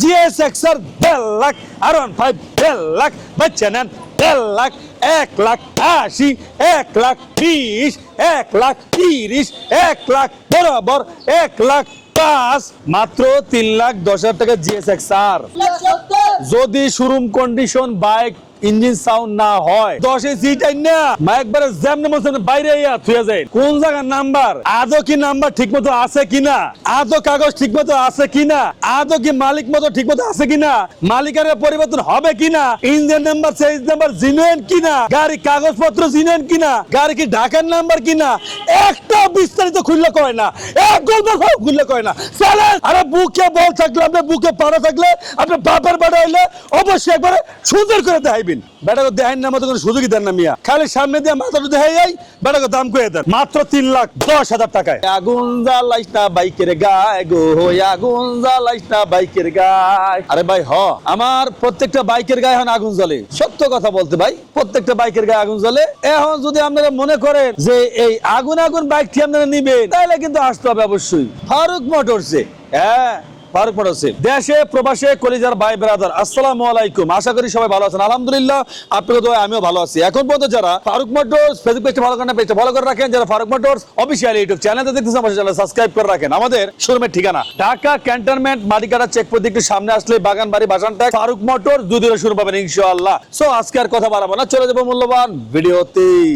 GS XR দেড় লাখ আর one five দেড় লাখ বাচ্চা নেন দেড় লাখ এক লাখ আশি এক লাখ বিশ এক লাখ তিরিশ এক লাখ বরাবর এক লাখ পাঁচ মাত্র তিন লাখ দশ হাজার টাকা জিএস এক্সার যদি showroom condition bike engine sound না হয়। দশে সিট না। মা, একবারে জ্যাম নেমে বাইরে ইয়া থুয়ে যায়। কোন জায়গার নাম্বার? আদৌ কি নাম্বার ঠিক মতো আছে কিনা আদৌ কাগজ ঠিক মতো আছে কিনা আদৌ কি মালিক মতো ঠিক মতো আছে কিনা মালিকের পরিবর্তন হবে কিনা ইঞ্জিন নাম্বার সেজ নাম্বার জিনুইন কিনা গাড়ি কাগজপত্র জিনুইন কিনা গাড়ি কি ঢাকার নাম্বার কিনা একটা বিস্তারিত খুললে কয় না। এক গল্প খুললে কয় না। চলেন আরে বুকে বল থাকলে, আপনার বুকে পাড়া থাকলে, আপনার বাপের বাড়া হইলে অবশ্যই একবারে সুন্দর করে দেখাইবেন বেটাকে দেখাইন না মতো কোনো সুযোগই দেন না মিয়া। খালি সামনে দিয়ে মাথাটা দেখাই যাই বেটাকে দাম করে দেন। মাত্র তিন লাখ দশ হাজার টাকায়। আগুন জ্বালাইস না বাইকের গায়ে গো আগুন জ্বালাইস না বাইকের গায়ে। আরে ভাই হ। আমার প্রত্যেকটা বাইকের গায়ে এখন আগুন জ্বলে। সত্য কথা বলতে ভাই প্রত্যেকটা বাইকের গায়ে আগুন জ্বলে। এখন যদি আপনারা মনে করেন যে এই আগুন আগুন বাইকটি আপনারা নিবেন তাহলে কিন্তু আসতে হবে অবশ্যই। ফারুক মোটরসে। হ্যাঁ। ফারুক মোটরসে দেশে, প্রবাসে, কলিজার ভাই, ব্রাদার, আসসালামু আলাইকুম। আশা করি সবাই ভালো আছেন। আলহামদুলিল্লাহ আমিও ভালো আছি। এখন পর্যন্ত যারা ফারুক ফেসবুক পেজটা ভালো করেন পেজটা করে রাখেন। যারা ফারুক অফিসিয়াল ইউটিউব চ্যানেলটা চ্যানেল সাবস্ক্রাইব করে রাখেন। আমাদের শোরুমের ঠিকানা, ঢাকা ক্যান্টনমেন্ট মাদিকাটা চেক পোস্ট একটু সামনে আসলে বাগান বাড়ি বাসানটা। ফারুক মোটর দুই দিনে শুরু পাবেন, ইনশাআল্লাহ। সো আজকে আর কথা বাড়াবো না। চলে যাব মূল্যবান ভিডিওতেই।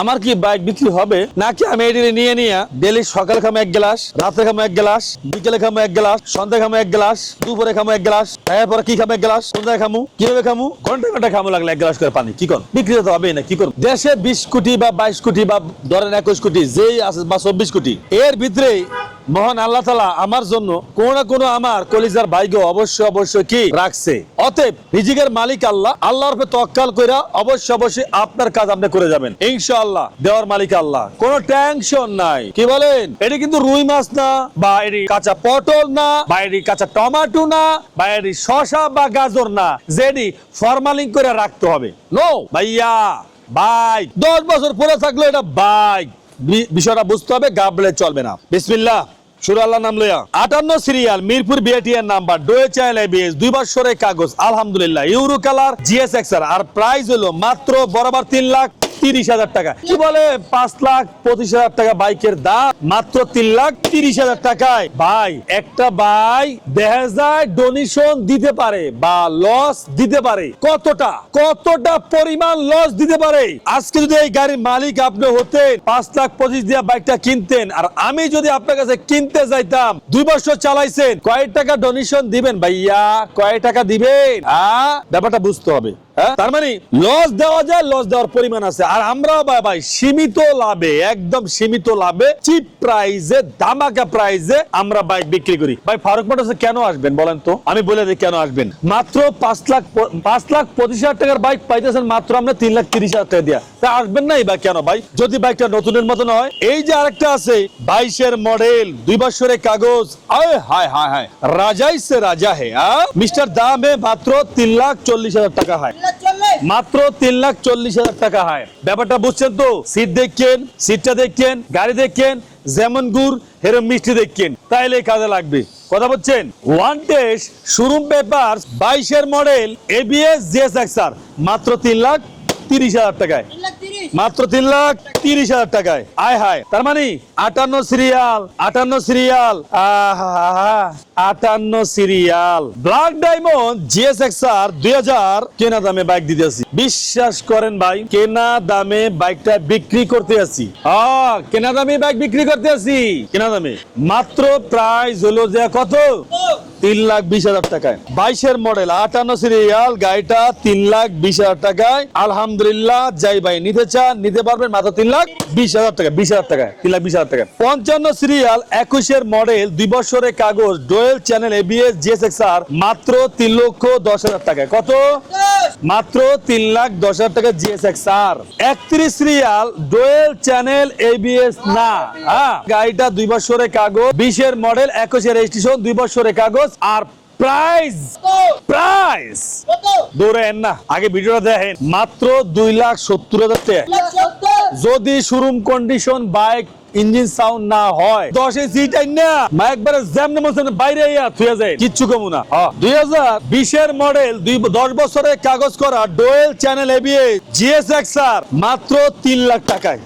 আমার কি বাইক বিক্রি হবে? নাকি আমি এটি নিয়ে নিয়ে ডেলি সকালে খামো এক গ্লাস রাতে খামো এক গ্লাস, বিকেলে খামো এক গ্লাস সন্ধ্যা খামো এক গ্লাস, দুপুরে খামো এক গ্লাস তারপরে কি খামো এক গ্লাস, সন্ধ্যায় খামু, কীভাবে খামু? ঘণ্টা ঘণ্টা খামো লাগলে এক গ্লাস করে পানি, কি কর? বিক্রি তো হবেই না, কি করো দেশে বিশ কোটি বা বাইশ কোটি বা ধরেন একুশ কোটি, যেই আছে বা চব্বিশ কোটি, এর ভিতরে মহান আল্লাহ তালা আমার জন্য কোন না কোনো আমার কলিজার ভাইগো অবশ্যই অবশ্যই কি রাখছে। অতএব রিজিকের মালিক আল্লাহ, আল্লাহর উপরে তক্কাল কইরা অবশ্যই অবশ্যই আপনার কাজ আপনি করে যাবেন। ইনশাআল্লাহ, দেওয়ার মালিক আল্লাহ। কোনো টেনশন নাই। কি বলেন? এটি কিন্তু রুই মাছ না, বা এটি কাঁচা পটল না, বা এটি কাঁচা টমাটো না, বা এটি শশা বা গাজর না, যেটি ফরমালিং করে রাখতে হবে। নো ভাইয়া বাইক দশ বছর পরে থাকলে এটা বাইক বিষয়টা বুঝতে হবে, গাবলে চলবে না। বিসমিল্লাহ শুরু আল্লাহ নাম লইয়া। আটান্ন সিরিয়াল, মিরপুর বিএটিএর নাম্বার ডোয়ে চ্যানেল এবিএস দুই বছরের কাগজ, আলহামদুলিল্লাহ। ইউরো কালার জিএস আর প্রাইস হলো মাত্র বরাবর তিন লাখ তিরিশ হাজার টাকা। কি বলে? পাঁচ লাখ পঁচিশ হাজার টাকা বাইকের দাম, মাত্র তিন লাখ তিরিশ হাজার টাকায়। ভাই, একটা বাইক দেখা যায় ডোনেশন দিতে পারে বা লস দিতে পারে। কতটা? কতটা পরিমাণ লস দিতে পারে? আজকে যদি এই গাড়ির মালিক আপনি হতেন, পাঁচ লাখ পঁচিশ দিয়ে বাইকটা কিনতেন, আর আমি যদি আপনার কাছে কিনতে যাইতাম, দুই বছর চালাইছেন, কয় টাকা ডোনেশন দিবেন ভাইয়া? কয় টাকা দিবেন? হ্যাঁ ব্যাপারটা বুঝতে হবে? তার মানে লস দেওয়া যায় লস দেওয়ার পরিমাণ আছে। আর আমরাও ভাই সীমিত লাভে, একদম সীমিত লাভে চিপ প্রাইজে দামাকা প্রাইজে আমরা বাইক বিক্রি করি। ভাই, ফারুক কেন আসবেন বলেন তো? আমি বলে দিই কেন আসবেন। মাত্র পাঁচ লাখ পাঁচ লাখ পঁচিশ হাজার টাকার বাইক পাইতেছেন মাত্র আমরা তিন লাখ তিরিশ হাজার টাকা দিয়া। তা আসবেন বা কেন ভাই? যদি বাইকটা নতুনের মতো হয়। এই যে আরেকটা আছে, বাইশের মডেল দুই বছরের কাগজ। আয় হায় হায় হায়। রাজাই সে রাজা হে মিস্টার দাম মাত্র তিন লাখ চল্লিশ হাজার টাকা হয়। মাত্র তিন লাখ চল্লিশ হাজার টাকা হয়। ব্যাপারটা বুঝছেন তো? সিট দেখছেন সিটটা দেখছেন গাড়ি দেখছেন যেমন গুড়, হেরম মিষ্টি দেখছেন তাইলে কাজে লাগবে। কথা বলছেন? ওয়ান টেস্ট শোরুম পেপার বাইশের model ABS GS X R মাত্র তিন লাখ তিরিশ হাজার টাকায়। মাত্র তিন লাখ তিরিশ হাজার টাকায়। আয় হায়। তার মানে আটান্ন সিরিয়াল আটান্ন সিরিয়াল আটান্ন serial. Black diamond GS X R দুই হাজার কেনা দামে বাইক দিতে আছি। বিশ্বাস করেন ভাই, কেনা দামে বাইকটা বিক্রি করতে আছি। কেনা দামে বাইক বিক্রি করতে আছি। কেনা দামে। মাত্র প্রাইস হলো যে কত? তিন লাখ বিশ হাজার টাকায়। বাইশের মডেল, আটান্ন সিরিয়াল গাড়িটা তিন লাখ বিশ হাজার টাকায়। আলহামদুলিল্লাহ, যাই ভাই নিতে চান, নিতে পারবেন মাত্র তিন লাখ বিশ হাজার টাকা বিশ হাজার টাকায়, তিন লাখ বিশ হাজার টাকা পঞ্চান্ন সিরিয়াল একুশের মডেল দুই বছরের কাগজ dual channel ABS GSX R মাত্র তিন লক্ষ দশ হাজার টাকায়। কত? মাত্র তিন লাখ দশ হাজার টাকা জিএসএক্স আর একত্রিশ রিয়াল ডোয়েল চ্যানেল এবিএস না। হ্যাঁ গাড়িটা দুই বছরের কাগজ বিশের মডেল একুশে রেজিস্ট্রেশন দুই বছরের কাগজ আর প্রাইস প্রাইস। দৌড়েন না আগে ভিডিওটা দেখেন। মাত্র দুই লাখ সত্তর হাজার টাকা। যদি showroom condition bike engine sound না হয় দশ টাইম না মা একবারে জ্যামনে মতন বাইরে ইয়া থুয়ে যায়। কিচ্ছু কমু না। দুই হাজার বিশের মডেল দুই দশ বছরের কাগজ করা dual channel ABS GS XR মাত্র তিন লাখ টাকায়।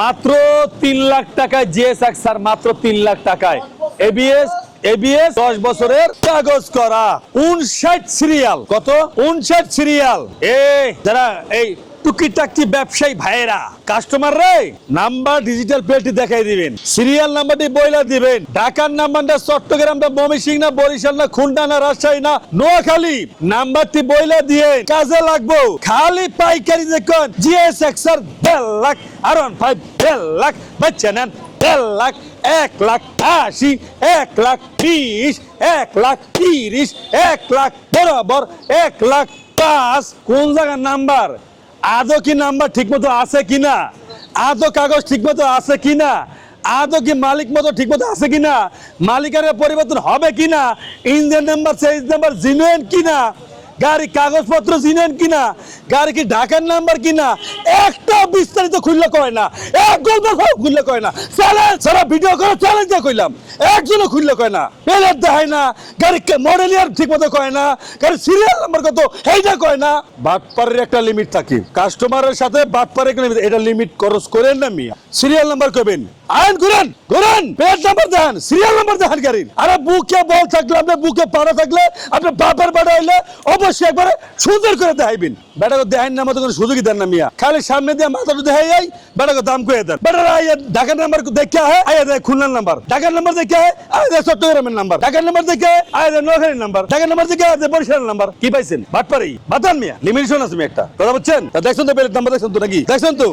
মাত্র তিন লাখ টাকায় জিএস এক্সআর মাত্র তিন লাখ টাকায়। এবিএস এবিএস দশ বছরের কাগজ করা। উনষাট সিরিয়াল কত? উনষাট সিরিয়াল এ যারা এই টুকিটাকি ব্যবসায়ী ভাইয়েরা কাস্টমার রে নাম্বার ডিজিটাল প্লেটটি দেখাই দিবেন সিরিয়াল নাম্বারটি বইলা দিবেন, ঢাকার নাম্বারটা চট্টগ্রাম না ময়মনসিং না, বরিশাল না, খুলনা না, রাজশাহী না, নোয়াখালী নাম্বারটি বইলা দিয়ে কাজে লাগবো। খালি পাইকারি দেখুন জিএস এক্সআর দেড় লাখ আর ওয়ান ফাইভ দেড় লাখ বাচ্চা নেন দেড় লাখ, এক লাখ আশি, এক লাখ বিশ, এক লাখ তিরিশ, এক লাখ বরাবর, এক লাখ পাঁচ। কোন জায়গার নাম্বার আদৌ কি নাম্বার ঠিক মতো আছে কিনা? আদৌ কাগজ ঠিক মতো আছে কিনা? আদৌ কি মালিক মতো ঠিক মতো আছে কিনা? মালিকের পরিবর্তন হবে কিনা? ইঞ্জিন নাম্বার সেজ নাম্বার জিনুয়েন কিনা? গাড়ি কাগজপত্র চিনেন কিনা? গাড়ি কি ঢাকার নাম্বার কিনা? একটা বিস্তারিত খুললে কয় না। এক গল্প খুললে কয় না। চ্যালেঞ্জ, সারা ভিডিও করে চ্যালেঞ্জ কইলাম। একজনও খুললে কয় না। পেলের দেখায় না। গাড়ি মডেল ইয়ার ঠিক মতো কয় না। গাড়ি সিরিয়াল নাম্বার কত এইটা কয় না। বাটপারের একটা লিমিট থাকে। কাস্টমারের সাথে বাটপারের এটা লিমিট খরচ করেন না মিয়া। সিরিয়াল নাম্বার কবেন আইন করেন করেন পেজ নাম্বার দেন সিরিয়াল নাম্বার দেখান গাড়ির। আরে বুকে বল থাকলে, আপনার বুকে পাড়া থাকলে, আপনার বাপার বাড়া হইলে অবশ্যই একবারে সুন্দর করে দেখাইবেন। বেটাকে দেখাইন না মতো কোনো সুযোগই দেন না মিয়া। খালি সামনে দিয়ে দেখাই যাই বেটাকে দাম কয়ে দেন। বেটারা আইয়া ঢাকার নাম্বার দেখে আইয়া দেয় খুলনার নাম্বার ঢাকার নাম্বার দেখে আইয়া দেয় চট্টগ্রামের নাম্বার ঢাকার নাম্বার দেখে দেয় নোয়াখালীর নাম্বার ঢাকার নাম্বার দেখে আইয়া দেয় বরিশালের নাম্বার কি পাইছেন? বাটপারি বাতান মিয়া লিমিটেশন আছে একটা। কথা বলছেন দেখছেন তো বেলের নাম্বার দেখছেন তো নাকি? দেখছেন তো?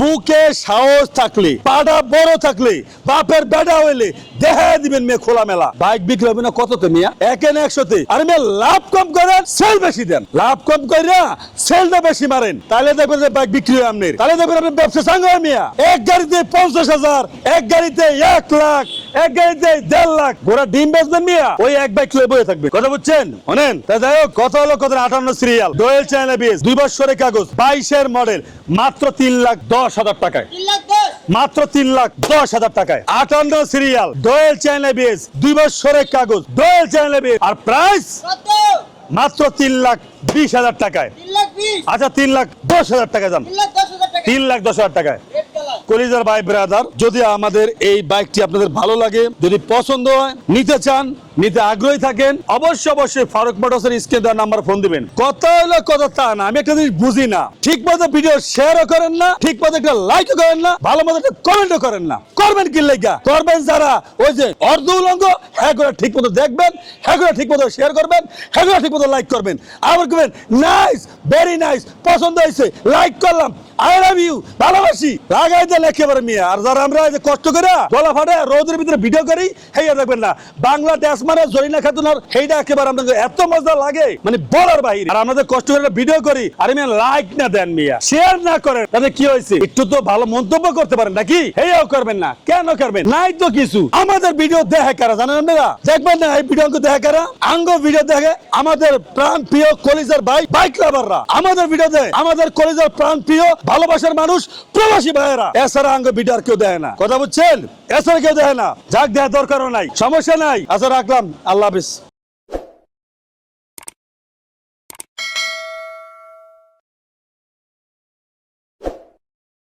বুকে সাহস থাকলে, পাটা বড় থাকলে বাপের বেড়া হইলে দেখা দিবেন মেয়ে খোলা মেলা বাইক বিক্রি হবে না কততে মিয়া? একে না একশোতে। আর মেয়ে লাভ কম করেন সেল বেশি দেন। লাভ কম করে সেলটা বেশি মারেন। তাহলে দেখবেন যে বাইক বিক্রি হয় আপনার তাহলে দেখবেন আপনার ব্যবসা সাঙ্গ মিয়া। এক গাড়িতে পঞ্চাশ হাজার এক গাড়িতে এক লাখ এক গাড়িতে দেড় লাখ। ঘোড়া ডিম বেচবেন মিয়া? ওই এক বাইক লয়ে বয়ে থাকবে। কথা বুঝছেন? শোনেন তা যাই হোক কত হলো কত আটান্ন সিরিয়াল দোয়েল চ্যানেল বিএস। দুই বছরের কাগজ বাইশের মডেল মাত্র তিন লাখ দশ হাজার টাকায়। মাত্র তিন লাখ দশ হাজার টাকায়। আটান্ন সিরিয়াল দোয়েল চ্যানেল বিএস দুই বছরের কাগজ দোয়েল চ্যানেল বিএস। আর প্রাইস মাত্র। তিন লাখ বিশ হাজার টাকায়। আচ্ছা তিন লাখ দশ হাজার টাকা দাম তিন লাখ দশ হাজার টাকায়। কলিজার ভাই ব্রাদার যদি আমাদের এই বাইকটি আপনাদের ভালো লাগে, যদি পছন্দ হয়, নিতে চান, নিতে আগ্রহী থাকেন, অবশ্যই অবশ্যই ফারুক মোটরসের স্ক্রিন দেওয়ার নাম্বার ফোন দিবেন। কত হলো কত তা না, আমি একটা জিনিস বুঝি না। ঠিক মতো ভিডিও শেয়ারও করেন না, ঠিক মতো একটা লাইকও করেন না, ভালো মতো একটা কমেন্টও করেন না। করবেন কি লেগা? করবেন যারা? ওই যে অর্ধ উলঙ্গ হ্যাঁ ঠিক মতো দেখবেন হ্যাঁ ঠিক মতো শেয়ার করবেন হ্যাঁ ঠিক মতো লাইক করবেন। আবার করবেন নাইস ভেরি নাইস পছন্দ হয়েছে লাইক করলাম আই লাভ ইউ ভালোবাসি। দেন একেবারে আর যারা আমরা কষ্ট করে গলা ফাটে রোদের ভিতরে ভিডিও করি দেখবেন না। মানে জরিনা সেইটা একেবারে আপনাদের এত মজা লাগে। মানে বলার আর আমাদের কষ্ট করে ভিডিও করি, আর লাইক না দেন মিয়া। শেয়ার না করেন তাহলে কি হয়েছে? একটু তো ভালো মন্তব্য করতে পারেন, নাকি? হেয়াও করবেন না। কেন করবেন? নাই তো কিছু। আমাদের ভিডিও দেখে কারা, জানেন আপনারা? দেখবেন না এই ভিডিও দেখে কারা? আঙ্গ ভিডিও দেখে আমাদের প্রাণ প্রিয় কলিজার ভাই বাইক লাভাররা আমাদের ভিডিও দেখে, আমাদের কলিজার প্রাণ প্রিয় ভালোবাসার মানুষ প্রবাসী ভাইয়েরা। এছাড়া আঙ্গ বিডার কেউ দেয় না। কথা বলছেন এছাড়া কেউ দেয় না। যাক দেওয়ার দরকারও নাই, সমস্যা নাই। আচ্ছা রাখলাম। আল্লাহ হাফিজ।